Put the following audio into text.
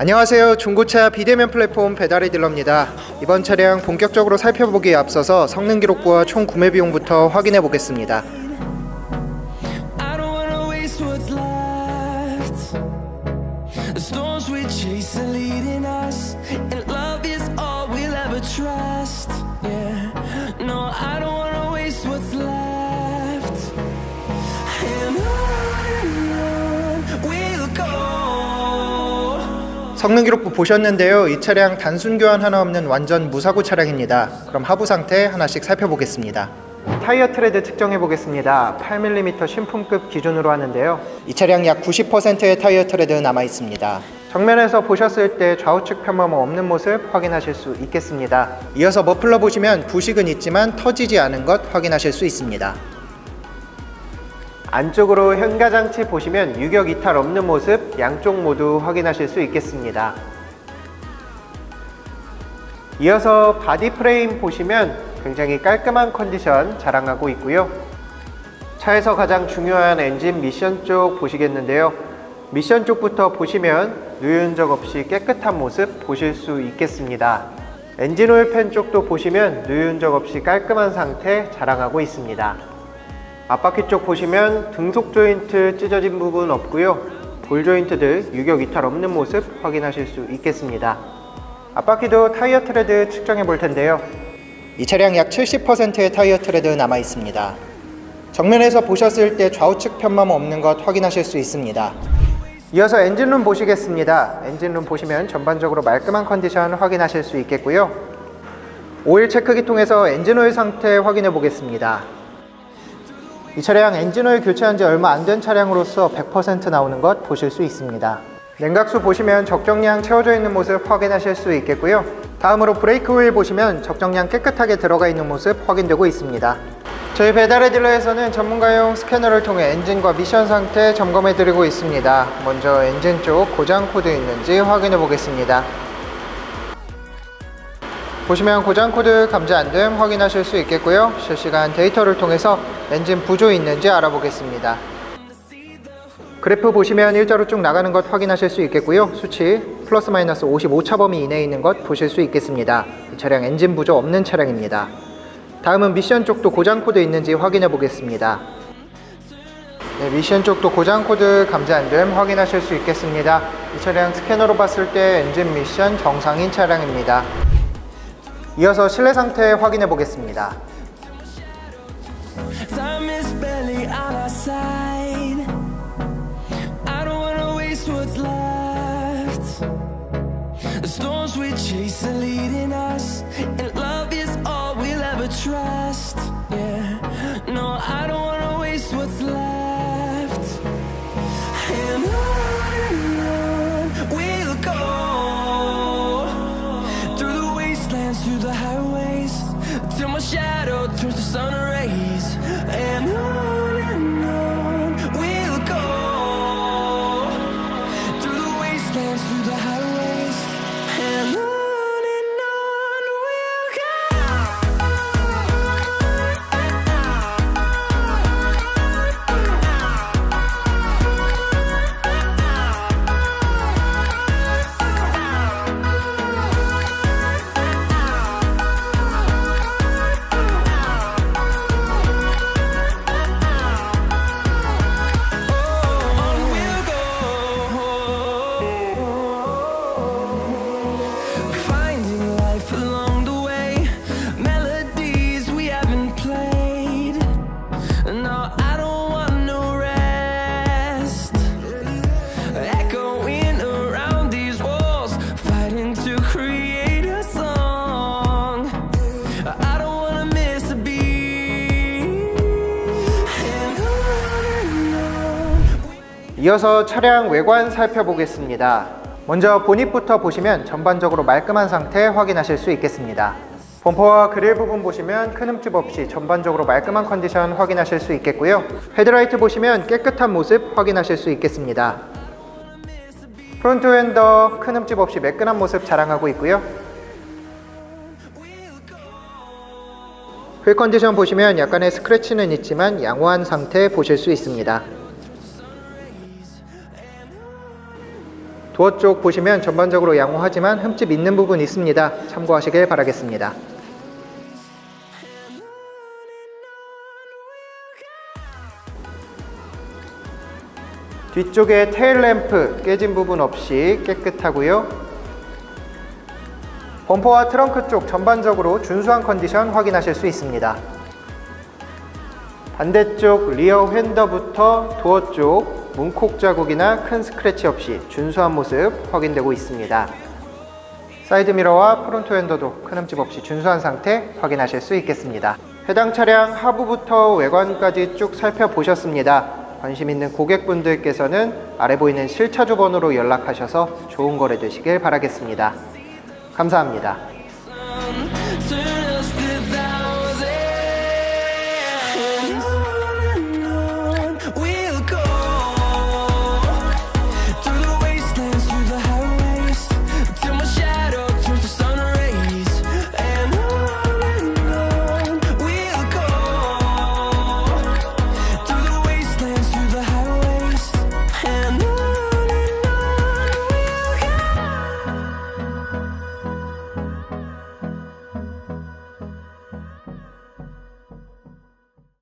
안녕하세요. 중고차 비대면 플랫폼 배달의 딜러입니다. 이번 차량 본격적으로 살펴보기에 앞서서 성능 기록부와 총 구매 비용부터 확인해 보겠습니다. 성능 기록부 보셨는데요. 이 차량 단순 교환 하나 없는 완전 무사고 차량입니다. 그럼 하부 상태 하나씩 살펴보겠습니다. 타이어 트레드 측정해 보겠습니다. 8mm 신품급 기준으로 하는데요. 이 차량 약 90%의 타이어 트레드 남아 있습니다. 정면에서 보셨을 때 좌우측 편마모 없는 모습 확인하실 수 있겠습니다. 이어서 머플러 보시면 부식은 있지만 터지지 않은 것 확인하실 수 있습니다. 안쪽으로 현가장치 보시면 유격 이탈 없는 모습 양쪽 모두 확인하실 수 있겠습니다. 이어서 바디 프레임 보시면 굉장히 깔끔한 컨디션 자랑하고 있고요. 차에서 가장 중요한 엔진 미션 쪽 보시겠는데요. 미션 쪽부터 보시면 누윤적 없이 깨끗한 모습 보실 수 있겠습니다. 엔진 오일 팬 쪽도 보시면 누윤적 없이 깔끔한 상태 자랑하고 있습니다. 앞바퀴 쪽 보시면 등속 조인트 찢어진 부분 없고요. 볼 조인트들 유격 이탈 없는 모습 확인하실 수 있겠습니다. 앞바퀴도 타이어 트레드 측정해 볼 텐데요. 이 차량 약 70%의 타이어 트레드 남아 있습니다. 정면에서 보셨을 때 좌우측 편마모 없는 것 확인하실 수 있습니다. 이어서 엔진룸 보시겠습니다. 엔진룸 보시면 전반적으로 말끔한 컨디션 확인하실 수 있겠고요. 오일 체크기 통해서 엔진 오일 상태 확인해 보겠습니다. 이 차량 엔진오일 교체한 지 얼마 안 된 차량으로서 100% 나오는 것 보실 수 있습니다. 냉각수 보시면 적정량 채워져 있는 모습 확인하실 수 있겠고요. 다음으로 브레이크 오일 보시면 적정량 깨끗하게 들어가 있는 모습 확인되고 있습니다. 저희 배달의 딜러에서는 전문가용 스캐너를 통해 엔진과 미션 상태 점검해 드리고 있습니다. 먼저 엔진 쪽 고장 코드 있는지 확인해 보겠습니다. 보시면 고장 코드 감지 안 됨 확인하실 수 있겠고요. 실시간 데이터를 통해서 엔진 부조 있는지 알아보겠습니다. 그래프 보시면 일자로 쭉 나가는 것 확인하실 수 있겠고요. 수치 플러스 마이너스 55차 범위 이내에 있는 것 보실 수 있겠습니다. 이 차량 엔진 부조 없는 차량입니다. 다음은 미션 쪽도 고장 코드 있는지 확인해 보겠습니다. 네, 미션 쪽도 고장 코드 감지 안 됨 확인하실 수 있겠습니다. 이 차량 스캐너로 봤을 때 엔진 미션 정상인 차량입니다. 이어서 실내 상태 확인해 보겠습니다. 이어서 차량 외관 살펴보겠습니다. 먼저 보닛부터 보시면 전반적으로 말끔한 상태 확인하실 수 있겠습니다. 범퍼와 그릴 부분 보시면 큰 흠집 없이 전반적으로 말끔한 컨디션 확인하실 수 있겠고요. 헤드라이트 보시면 깨끗한 모습 확인하실 수 있겠습니다. 프론트 웬더 큰 흠집 없이 매끈한 모습 자랑하고 있고요. 휠 컨디션 보시면 약간의 스크래치는 있지만 양호한 상태 보실 수 있습니다. 도어 쪽 보시면 전반적으로 양호하지만 흠집 있는 부분 있습니다. 참고하시길 바라겠습니다. 뒤쪽에 테일 램프 깨진 부분 없이 깨끗하고요. 범퍼와 트렁크 쪽 전반적으로 준수한 컨디션 확인하실 수 있습니다. 반대쪽 리어 휀더부터 도어 쪽 문콕 자국이나 큰 스크래치 없이 준수한 모습 확인되고 있습니다. 사이드 미러와 프론트 휀더도 큰 흠집 없이 준수한 상태 확인하실 수 있겠습니다. 해당 차량 하부부터 외관까지 쭉 살펴보셨습니다. 관심 있는 고객분들께서는 아래 보이는 실차주 번호로 연락하셔서 좋은 거래 되시길 바라겠습니다. 감사합니다.